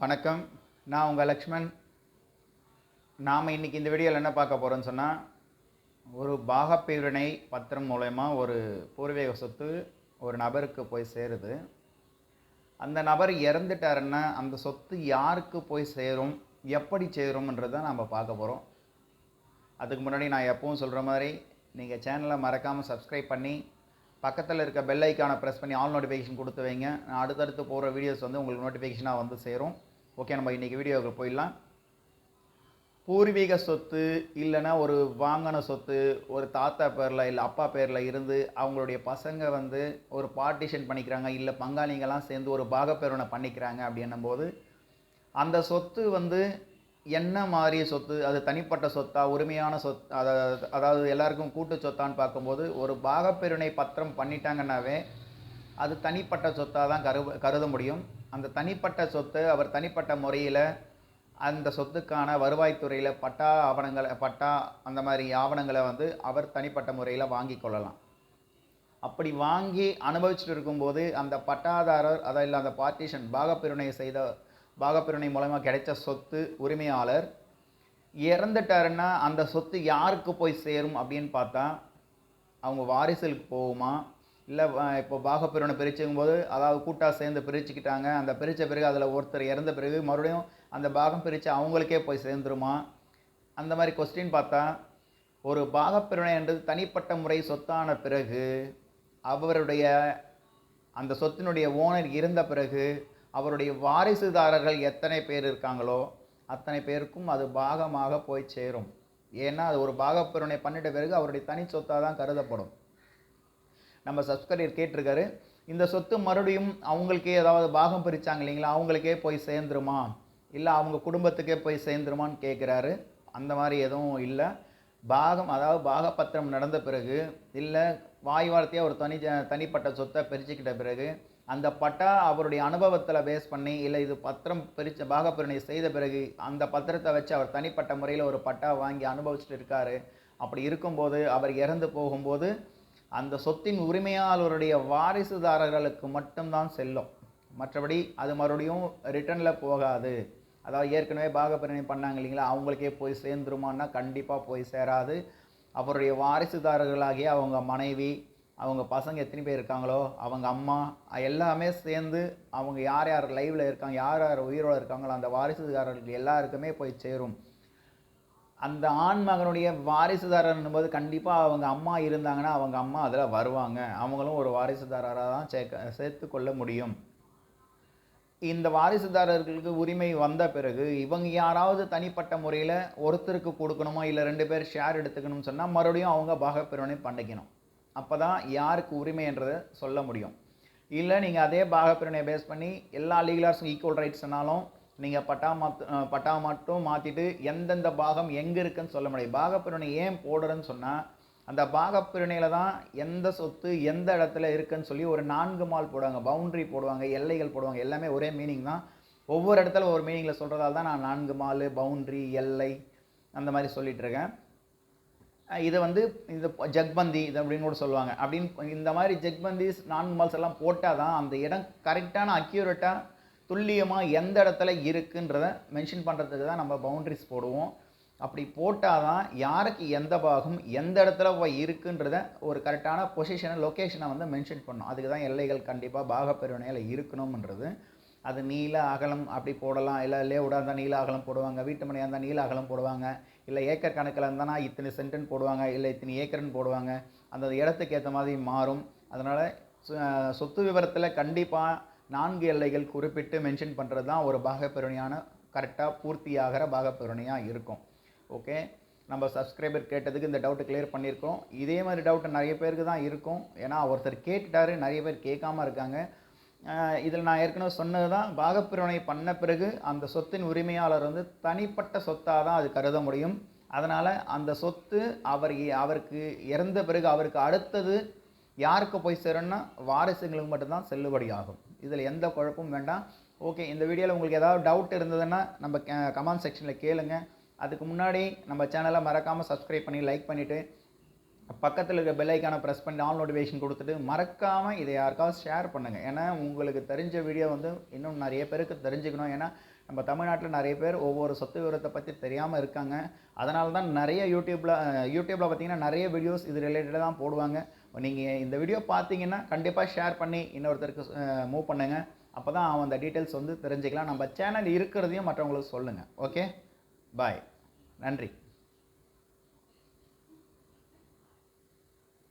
வணக்கம். நான் உங்கள் லக்ஷ்மண். நாம் இன்றைக்கி இந்த வீடியோவில் என்ன பார்க்க போகிறோன்னு சொன்னால் ஒரு பாகப்பிரிவினை பத்திரம் மூலயமா ஒரு பூர்வீக சொத்து ஒரு நபருக்கு போய் சேருது. அந்த நபர் இறந்துட்டாருன்னா அந்த சொத்து யாருக்கு போய் சேரும் எப்படி சேரும்ன்றதை நம்ம பார்க்க போகிறோம் அதுக்கு முன்னாடி நான் எப்பவும் சொல்கிற மாதிரி நீங்கள் சேனலை மறக்காமல் சப்ஸ்கிரைப் பண்ணி பக்கத்தில் இருக்க பெல் ஐக்கானை ப்ரெஸ் பண்ணி ஆல் நோட்டிஃபிகேஷன் கொடுத்து வைங்க. நான் அடுத்தடுத்து போகிற வீடியோஸ் வந்து உங்களுக்கு நோட்டிஃபிகேஷனாக வந்து சேரும். ஓகே நம்ம இன்றைக்கி வீடியோவுக்கு போயிடலாம். பூர்வீக சொத்து இல்லைன்னா ஒரு வாங்கின சொத்து ஒரு தாத்தா பேரில் இல்லை அப்பா பேரில் இருந்து அவங்களுடைய பசங்க வந்து ஒரு பார்ட்டிஷன் பண்ணிக்கிறாங்க இல்லை பங்காளிங்கெல்லாம் சேர்ந்து ஒரு பாகப்பேரனை பண்ணிக்கிறாங்க அப்படின்னும் போது அந்த சொத்து வந்து என்ன மாதிரி சொத்து அது தனிப்பட்ட சொத்தா உரிமையான சொத் அதாவது அதாவது எல்லாருக்கும் கூட்டு சொத்தான்னு பார்க்கும்போது ஒரு பாகப்பிரிவினை பத்திரம் பண்ணிட்டாங்கன்னாவே அது தனிப்பட்ட சொத்தாக தான் கரு கருத முடியும். அந்த தனிப்பட்ட சொத்து அவர் தனிப்பட்ட முறையில் அந்த சொத்துக்கான வருவாய்த்துறையில் பட்டா ஆவணங்களை பட்டா அந்த மாதிரி ஆவணங்களை வந்து அவர் தனிப்பட்ட முறையில் வாங்கி கொள்ளலாம். அப்படி வாங்கி அனுபவிச்சுட்டு இருக்கும்போது அந்த பட்டாதாரர் அதாவது இல்லை அந்த பார்ட்டிஷன் பாகப்பிரிவினை செய்த பாகப்பிரிவினை மூலமாக கிடைச்ச சொத்து உரிமையாளர். இறந்துட்டாருன்னா அந்த சொத்து யாருக்கு போய் சேரும் அப்படின்னு பார்த்தா அவங்க வாரிசுகளுக்கு போகுமா? இல்லை இப்போ பாகப்பிரிவினை பிரிச்சுக்கும் போது அதாவது கூட்டாக சேர்ந்து பிரிச்சுக்கிட்டாங்க. அந்த பிரித்த பிறகு அதில் ஒருத்தர் இறந்த பிறகு மறுபடியும் அந்த பாகம் பிரித்து அவங்களுக்கே போய் சேர்ந்துருமா? அந்த மாதிரி கொஸ்டின் பார்த்தா ஒரு பாகப்பிரிவினை என்றது தனிப்பட்ட முறை சொத்தான பிறகு அவருடைய அந்த சொத்தினுடைய ஓனர் இருந்த பிறகு அவருடைய வாரிசுதாரர்கள் எத்தனை பேர் இருக்காங்களோ அத்தனை பேருக்கும் அது பாகமாக போய் சேரும். ஏன்னா அது ஒரு பாகப்பிரிவினை பண்ணிட்ட பிறகு அவருடைய தனி சொத்தாக தான் கருதப்படும். நம்ம சப்ஸ்கிரைபர் கேட்டிருக்காரு இந்த சொத்து மறுபடியும் அவங்களுக்கே ஏதாவது பாகம் பிரித்தாங்க இல்லைங்களா? அவங்களுக்கே போய் சேர்ந்துருமா? இல்லை அவங்க குடும்பத்துக்கே போய் சேர்ந்துருமான்னு கேட்குறாரு அந்த மாதிரி எதுவும் இல்லை. பாகம் அதாவது பாகப்பத்திரம் நடந்த பிறகு இல்லை வாய் வார்த்தையாக ஒரு தனி தனிப்பட்ட சொத்தை பிரிச்சுக்கிட்ட பிறகு அந்த பட்டா அவருடைய அனுபவத்தில் பேஸ் பண்ணி இல்லை இது பத்திரம் பிரித்த பாகப்பிரிவினை செய்த பிறகு அந்த பத்திரத்தை வச்சு அவர் தனிப்பட்ட முறையில் ஒரு பட்டா வாங்கி அனுபவிச்சுட்டு இருக்காரு. அப்படி இருக்கும்போது அவர் இறந்து போகும்போது அந்த சொத்தின் உரிமையாளருடைய வாரிசுதாரர்களுக்கு மட்டும்தான் செல்லும். மற்றபடி அது மறுபடியும் ரிட்டனில் போகாது. அதாவது ஏற்கனவே பாகப்பிரணி பண்ணாங்க இல்லைங்களா? அவங்களுக்கே போய் சேர்ந்துருமான்னா கண்டிப்பாக போய் சேராது. அவருடைய வாரிசுதாரர்களாகிய அவங்க மனைவி அவங்க பசங்க எத்தனை பேர் இருக்காங்களோ அவங்க அம்மா எல்லாமே சேர்ந்து அவங்க யார் யார் லைவில் இருக்காங்க யார் யார் உயிரோடு இருக்காங்களோ அந்த வாரிசுதாரர்களுக்கு எல்லாருக்குமே போய் சேரும். அந்த ஆண் மகனுடைய வாரிசுதாரர்னும் போது கண்டிப்பாக அவங்க அம்மா இருந்தாங்கன்னா அவங்க அம்மா அதில் வருவாங்க. அவங்களும் ஒரு வாரிசுதாரராக தான் சேர்க்க சேர்த்து கொள்ள முடியும். இந்த வாரிசுதாரர்களுக்கு உரிமை வந்த பிறகு இவங்க யாராவது தனிப்பட்ட முறையில் ஒருத்தருக்கு கொடுக்கணுமா இல்லை ரெண்டு பேர் ஷேர் எடுத்துக்கணும்னு சொன்னால் மறுபடியும் அவங்க பாகப்பிரிவினை பண்ணிக்கணும். அப்போ தான் யாருக்கு உரிமைன்றதை சொல்ல முடியும். இல்லை நீங்கள் அதே பாகப்பிரிவினை பேஸ் பண்ணி எல்லா லீகலார்ஸும் ஈக்குவல் ரைட்ஸ்னாலும் நீங்கள் பட்டா மாத் பட்டா மட்டும் மாற்றிட்டு எந்தெந்த பாகம் எங்கே இருக்குன்னு சொல்ல முடியும் பாகப்பிரிவினை ஏன் போடுறேன்னு சொன்னால் அந்த பாகப்பிரிணையில் தான் எந்த சொத்து எந்த இடத்துல இருக்குன்னு சொல்லி ஒரு நான்கு மால் போடுவாங்க. பவுண்ட்ரி போடுவாங்க எல்லைகள் போடுவாங்க. எல்லாமே ஒரே மீனிங் தான். ஒவ்வொரு இடத்துல ஒரு மீனிங்கில் சொல்கிறதால தான் நான் நான்கு மால் பவுண்ட்ரி எல்லை அந்த மாதிரி சொல்லிகிட்ருக்கேன் இதை வந்து இந்த ஜக்பந்தி இது அப்படின்னு கூட சொல்லுவாங்க. அப்படின்னு இந்த மாதிரி ஜக்பந்திஸ் நான்கு மால்ஸ் எல்லாம் போட்டால் தான் அந்த இடம் கரெக்டான அக்யூரேட்டாக துல்லியமாக எந்த இடத்துல இருக்குன்றத மென்ஷன் பண்ணுறதுக்கு தான் நம்ம பவுண்ட்ரிஸ் போடுவோம். அப்படி போட்டால் தான் யாருக்கு எந்த பாகம் எந்த இடத்துல போய் இருக்குன்றத ஒரு கரெக்டான பொசிஷனை லொக்கேஷனை வந்து மென்ஷன் பண்ணும். அதுக்கு தான் எல்லைகள் கண்டிப்பாக பாகப்பிரிவினையில் இருக்கணும்ன்றது. அது நீல அகலம் அப்படி போடலாம். இல்லை லேவுடாக இருந்தால் நீல அகலம் போடுவாங்க. வீட்டு மனையாக இருந்தால் நீல அகலம் போடுவாங்க. இல்லை ஏக்கர் கணக்கில் இருந்தால் இத்தனை சென்டன் போடுவாங்க. இல்லை இத்தனை ஏக்கர்னு போடுவாங்க. அந்த இடத்துக்கு ஏற்ற மாதிரி மாறும். அதனால் சொத்து விவரத்தில் கண்டிப்பாக நான்கு எல்லைகள் குறிப்பிட்டு மென்ஷன் பண்ணுறது தான் ஒரு பாகப்பிரிவினையான கரெக்டாக பூர்த்தியாகிற பாகப்பிரிவினையாக இருக்கும். ஓகே? நம்ம சப்ஸ்கிரைபர் கேட்டதுக்கு இந்த டவுட்டு கிளியர் பண்ணியிருக்கோம். இதே மாதிரி டவுட்டு நிறைய பேருக்கு தான் இருக்கும். ஏன்னா ஒருத்தர் கேட்டுட்டாரு நிறைய பேர் கேட்காம இருக்காங்க. இதில் நான் ஏற்கனவே சொன்னது தான் பாகப்பிரிவினை பண்ண பிறகு அந்த சொத்தின் உரிமையாளர் வந்து தனிப்பட்ட சொத்தாக தான் அது கருத முடியும். அதனால் அந்த சொத்து அவர் அவருக்கு இறந்த பிறகு அவருக்கு அடுத்தது யாருக்கு போய் சேரும்னா வாரிசுங்களுக்கு மட்டும்தான் செல்லுபடி ஆகும் இதில் எந்த குழப்பமும் வேண்டாம். ஓகே இந்த வீடியோவில் உங்களுக்கு ஏதாவது டவுட் இருந்ததுன்னா நம்ம கமெண்ட் செக்ஷனில் கேளுங்கள் அதுக்கு முன்னாடி நம்ம சேனலை மறக்காமல் சப்ஸ்கிரைப் பண்ணி லைக் பண்ணிவிட்டு பக்கத்தில் இருக்க பெல் ஐக்கானை ப்ரெஸ் பண்ணி ஆல் நோட்டிஃபிகேஷன் கொடுத்துட்டு மறக்காமல் இதை யாருக்காவது ஷேர் பண்ணுங்கள் ஏன்னா உங்களுக்கு தெரிஞ்ச வீடியோ வந்து இன்னும் நிறைய பேருக்கு தெரிஞ்சுக்கணும். ஏன்னா நம்ம தமிழ்நாட்டில் நிறைய பேர் ஒவ்வொரு சொத்து விவரத்தை பற்றி தெரியாமல் இருக்காங்க. அதனால தான் நிறைய யூடியூப்பில் யூடியூப்பில் பார்த்தீங்கன்னா நிறைய வீடியோஸ் இது ரிலேட்டடாக தான் போடுவாங்க. நீங்கள் இந்த வீடியோ பார்த்தீங்கன்னா கண்டிப்பாக ஷேர் பண்ணி இன்னொருத்தருக்கு மூவ் பண்ணுங்கள் அப்போ தான் அவன் அந்த டீட்டெயில்ஸ் வந்து தெரிஞ்சுக்கலாம். நம்ம சேனல் இருக்கிறதையும் மற்றவங்களுக்கு சொல்லுங்கள் ஓகே பாய். நன்றி.